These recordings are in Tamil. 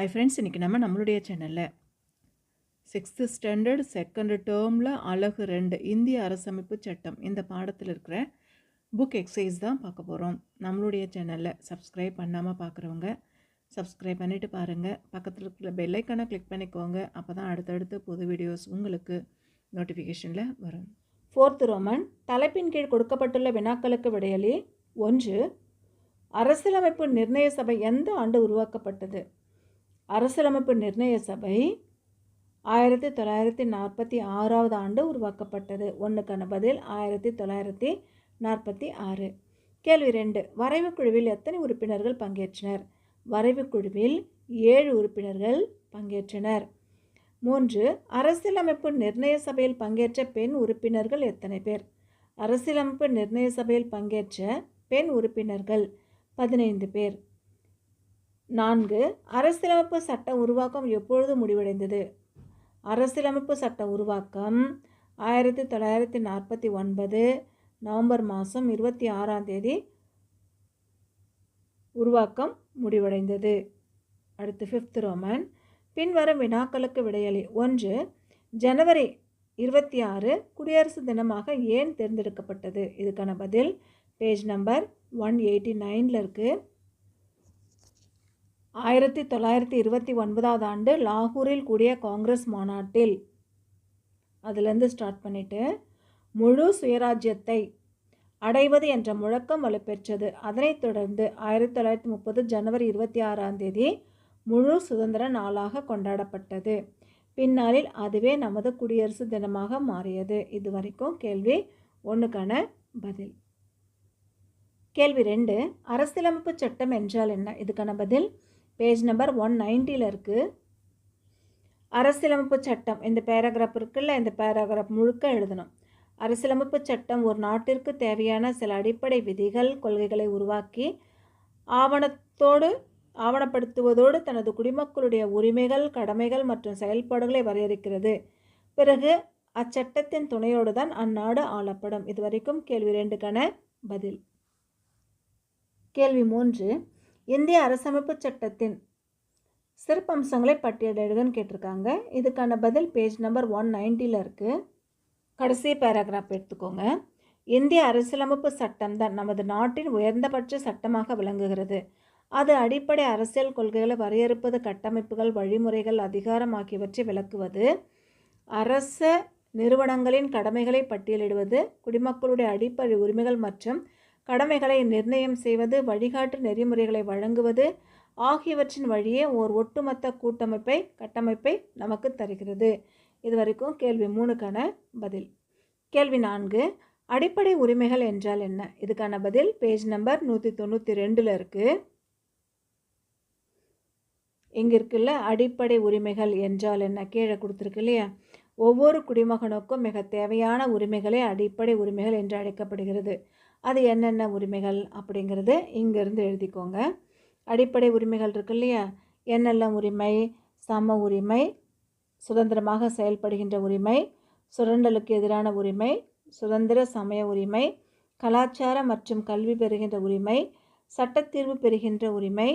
ஐ ஃப்ரெண்ட்ஸ் இன்றைக்கி நம்ம நம்மளுடைய சேனலில் சிக்ஸ்த்து ஸ்டாண்டர்ட் செகண்ட் டேர்மில் அழகு ரெண்டு இந்திய அரசமைப்பு சட்டம். இந்த பாடத்தில் இருக்கிற புக் எக்ஸசைஸ் தான் பார்க்க போகிறோம் நம்மளுடைய சேனலில் சப்ஸ்கிரைப் பண்ணாமல் பார்க்குறவங்க சப்ஸ்கிரைப் பண்ணிவிட்டு பாருங்கள் பக்கத்தில் இருக்கிற பெல்லைக்கானை கிளிக் பண்ணிக்கோங்க. அப்போ தான் அடுத்தடுத்து புது வீடியோஸ் உங்களுக்கு நோட்டிஃபிகேஷனில் வரும். ஃபோர்த் ரோமன் தலைப்பின் கீழ் கொடுக்கப்பட்டுள்ள வினாக்களுக்கு விடையலி ஒன்று அரசியலமைப்பு நிர்ணய சபை எந்த ஆண்டு உருவாக்கப்பட்டது? அரசியலமைப்பு நிர்ணய சபை ஆயிரத்தி தொள்ளாயிரத்தி நாற்பத்தி ஆறாவது ஆண்டு உருவாக்கப்பட்டது. ஒன்றுக்கான பதில் ஆயிரத்தி தொள்ளாயிரத்தி நாற்பத்தி ஆறு. கேள்வி ரெண்டு. வரைவு குழுவில் எத்தனை உறுப்பினர்கள் பங்கேற்றனர்? வரைவு குழுவில் ஏழு உறுப்பினர்கள் பங்கேற்றனர். மூன்று. அரசியலமைப்பு நிர்ணய சபையில் பங்கேற்ற பெண் உறுப்பினர்கள் எத்தனை பேர்? அரசியலமைப்பு நிர்ணய சபையில் பங்கேற்ற பெண் உறுப்பினர்கள் பதினைந்து பேர். நான்கு அரசியலமைப்பு சட்ட உருவாக்கம் எப்பொழுது முடிவடைந்தது? அரசியலமைப்பு சட்ட உருவாக்கம் ஆயிரத்தி தொள்ளாயிரத்தி நாற்பத்தி ஒன்பது நவம்பர் மாதம் இருபத்தி ஆறாம் தேதி உருவாக்கம் முடிவடைந்தது. அடுத்து ஃபிஃப்த் ரோமன் பின்வரும் வினாக்களுக்கு விடையளி ஒன்று ஜனவரி இருபத்தி ஆறு குடியரசு தினமாக ஏன் தேர்ந்தெடுக்கப்பட்டது? இதுக்கான பதில் பேஜ் நம்பர் ஒன் எயிட்டி நைனில் இருக்குது ஆயிரத்தி தொள்ளாயிரத்தி இருபத்தி ஒன்பதாவது ஆண்டு லாகூரில் கூடிய காங்கிரஸ் மாநாட்டில். அதுலேருந்து ஸ்டார்ட் பண்ணிவிட்டு முழு சுயராஜ்யத்தை அடைவது என்ற முழக்கம் வலுப்பெற்றது. அதனைத் தொடர்ந்து ஆயிரத்தி தொள்ளாயிரத்தி முப்பது ஜனவரி இருபத்தி ஆறாம் தேதி முழு சுதந்திர நாளாக கொண்டாடப்பட்டது. பின்னாளில் அதுவே நமது குடியரசு தினமாக மாறியது. இது வரைக்கும் கேள்வி ஒன்றுக்கான பதில். கேள்வி ரெண்டு அரசியலமைப்பு சட்டம் என்றால் என்ன? இதுக்கான பதில் பேஜ் நம்பர் ஒன் நைன்ட்டியில் இருக்குது அரசியலமைப்பு சட்டம். இந்த பேராகிராஃப் இருக்குல்ல இந்த பேராகிராஃப் முழுக்க எழுதணும். அரசியலமைப்பு சட்டம் ஒரு நாட்டிற்கு தேவையான சில அடிப்படை விதிகள் கொள்கைகளை உருவாக்கி ஆவணத்தோடு ஆவணப்படுத்துவதோடு தனது குடிமக்களுடைய உரிமைகள் கடமைகள் மற்றும் செயல்பாடுகளை வரையறுக்கிறது. பிறகு அச்சட்டத்தின் துணையோடு தான் அந்நாடு ஆளப்படும். இதுவரைக்கும் கேள்வி ரெண்டுக்கான பதில். கேள்வி மூன்று இந்திய அரசமைப்பு சட்டத்தின் சிறப்பம்சங்களை பட்டியலிடுகன்னு கேட்டிருக்காங்க. இதுக்கான பதில் பேஜ் நம்பர் ஒன் நைன்ட்டியில் இருக்குது கடைசி பேராகிராஃப் எடுத்துக்கோங்க. இந்திய அரசியலமைப்பு சட்டம் தான் நமது நாட்டின் உயர்ந்தபட்ச சட்டமாக விளங்குகிறது. அது அடிப்படை அரசியல் கொள்கைகளை வரையறுப்பது கட்டமைப்புகள் வழிமுறைகள் அதிகாரம் ஆகியவற்றை விளக்குவது அரச நிறுவனங்களின் கடமைகளை பட்டியலிடுவது குடிமக்களுடைய அடிப்படை உரிமைகள் மற்றும் கடமைகளை நிர்ணயம் செய்வது வழிகாட்டு நெறிமுறைகளை வழங்குவது ஆகியவற்றின் வழியே ஓர் ஒட்டுமொத்த கூட்டமைப்பை கட்டமைப்பை நமக்கு தருகிறது. இது வரைக்கும் கேள்வி மூணுக்கான பதில். கேள்வி நான்கு அடிப்படை உரிமைகள் என்றால் என்ன? இதுக்கான பதில் பேஜ் நம்பர் நூற்றி தொண்ணூற்றி ரெண்டில் இருக்குது இங்கே இருக்குல்ல அடிப்படை உரிமைகள் என்றால் என்ன? கீழே கொடுத்துருக்கு இல்லையா? ஒவ்வொரு குடிமகனுக்கும் மிக தேவையான உரிமைகளே அடிப்படை உரிமைகள் என்று அழைக்கப்படுகிறது. அது என்னென்ன உரிமைகள் அப்படிங்கிறது இங்கேருந்து எழுதிக்கோங்க. அடிப்படை உரிமைகள் இருக்கு இல்லையா? என்னெல்லாம் உரிமை சம உரிமை சுதந்திரமாக செயல்படுகின்ற உரிமை சுரண்டலுக்கு எதிரான உரிமை சுதந்திர சமய உரிமை கலாச்சார மற்றும் கல்வி பெறுகின்ற உரிமை சட்டத்தீர்வு பெறுகின்ற உரிமை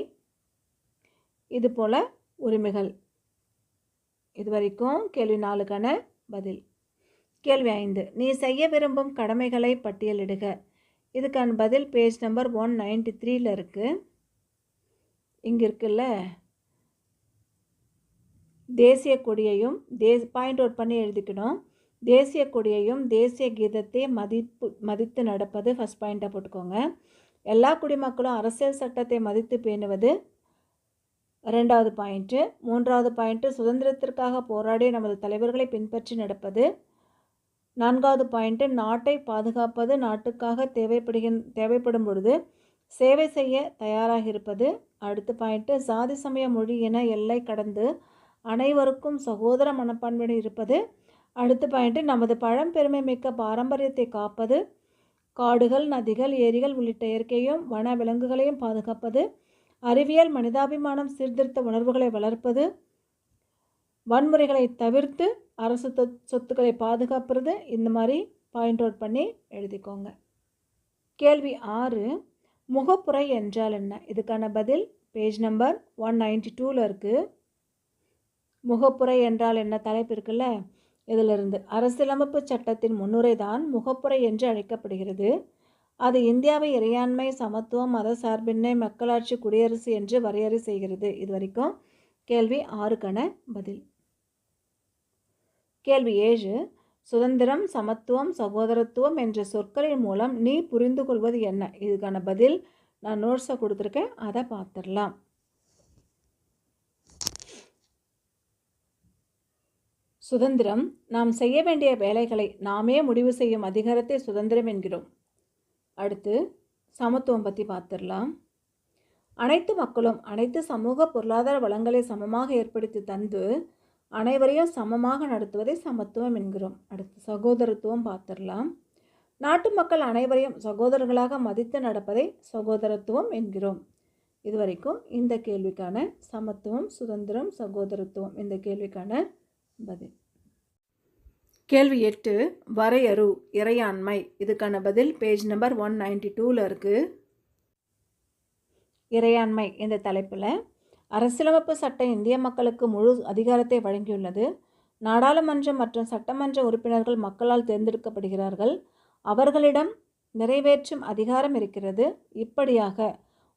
இதுபோல உரிமைகள். இது வரைக்கும் கேள்வி நாலுக்கான பதில். கேள்வி ஐந்து. நீ செய்ய விரும்பும் கடமைகளை பட்டியலிடுக. இதுக்கான பதில் பேஜ் நம்பர் ஒன் நைன்டி த்ரீயில் இருக்குது இங்கே இருக்குல்ல? தேசிய கொடியையும் தே பாயிண்ட் அவுட் பண்ணி எழுதிக்கணும். தேசிய கொடியையும் தேசிய கீதத்தை மதிப்பு மதித்து நடப்பது ஃபஸ்ட் பாயிண்ட்டாக போட்டுக்கோங்க. எல்லா குடிமக்களும் அரசியல் சட்டத்தை மதித்து பேணுவது ரெண்டாவது பாயிண்ட்டு மூன்றாவது பாயிண்ட்டு சுதந்திரத்திற்காக போராடிய நமது தலைவர்களை பின்பற்றி நடப்பது. நான்காவது பாயிண்ட்டு நாட்டை பாதுகாப்பது நாட்டுக்காக தேவைப்படுகின் தேவைப்படும் பொழுது சேவை செய்ய தயாராக இருப்பது. அடுத்த பாயிண்ட்டு சாதி சமய மொழி என எல்லை கடந்து அனைவருக்கும் சகோதர மனப்பான்மையுடன் இருப்பது. அடுத்த பாயிண்ட்டு நமது பழம்பெருமை மிக்க பாரம்பரியத்தை காப்பது. காடுகள் நதிகள் ஏரிகள் உள்ளிட்ட இயற்கையும் வன விலங்குகளையும் பாதுகாப்பது. அறிவியல் மனிதாபிமானம் சீர்திருத்த உணர்வுகளை வளர்ப்பது வன்முறைகளை தவிர்த்து அரசு சொத்துக்களை பாதுகாப்புறது இந்த மாதிரி பாயிண்ட் அவுட் பண்ணி எழுதிக்கோங்க. கேள்வி ஆறு முகப்புரை என்றால் என்ன? இதுக்கான பதில் பேஜ் நம்பர் ஒன் நைன்டி டூவில் இருக்குது முகப்புரை என்றால் என்ன? தலைப்பு இருக்குல்ல? இதிலிருந்து அரசியலமைப்பு சட்டத்தின் முன்னுரை தான் முகப்புரை என்று அழைக்கப்படுகிறது. அது இந்தியாவை இறையாண்மை சமத்துவம் மத சார்பின்மை மக்களாட்சி குடியரசு என்று வரையறை செய்கிறது. இது வரைக்கும் கேள்வி ஆறுக்கான பதில். கேள்வி ஏழு. சுதந்திரம் சமத்துவம் சகோதரத்துவம் என்ற சொற்களின் மூலம் நீ புரிந்து கொள்வது என்ன? இதுக்கான பதில் நான் நோட்ஸை கொடுத்துருக்கேன். அதை பார்த்துடலாம். சுதந்திரம் நாம் செய்ய வேண்டிய வேலைகளை நாமே முடிவு செய்யும் அதிகாரத்தை சுதந்திரம் என்கிறோம். அடுத்து சமத்துவம் பற்றி பார்த்துடலாம் அனைத்து மக்களும் அனைத்து சமூக பொருளாதார வளங்களை சமமாக ஏற்படுத்தி தந்து அனைவரையும் சமமாக நடத்துவதை சமத்துவம் என்கிறோம். அடுத்து சகோதரத்துவம் பார்த்துடலாம் நாட்டு மக்கள் அனைவரையும் சகோதரர்களாக மதித்து நடப்பதை சகோதரத்துவம் என்கிறோம். இதுவரைக்கும் இந்த கேள்விக்கான சமத்துவம் சுதந்திரம் சகோதரத்துவம் இந்த கேள்விக்கான பதில். கேள்வி எட்டு வரையறு இறையாண்மை. இதுக்கான பதில் பேஜ் நம்பர் ஒன் நைன்டி டூவில் இருக்குது இறையாண்மை இந்த தலைப்பில். அரசியலமைப்பு சட்டம் இந்திய மக்களுக்கு முழு அதிகாரத்தை வழங்கியுள்ளது. நாடாளுமன்றம் மற்றும் சட்டமன்ற உறுப்பினர்கள் மக்களால் தேர்ந்தெடுக்கப்படுகிறார்கள். அவர்களிடம் நிறைவேற்றும் அதிகாரம் இருக்கிறது. இப்படியாக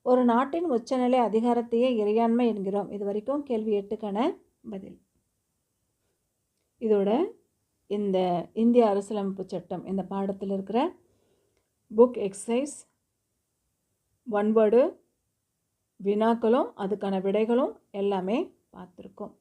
ஒரு நாட்டின் உச்சநிலை அதிகாரத்தையே இறையாண்மை என்கிறோம். இது வரைக்கும் கேள்வி எட்டுக்கான பதில். இதோட இந்த இந்திய அரசியலமைப்பு சட்டம் இந்த பாடத்தில் இருக்கிற புக் எக்ஸசைஸ் ஒன் வேர்டு வினாக்களும் அதுக்கான விடைகளும் எல்லாமே பார்த்துருக்கோம்.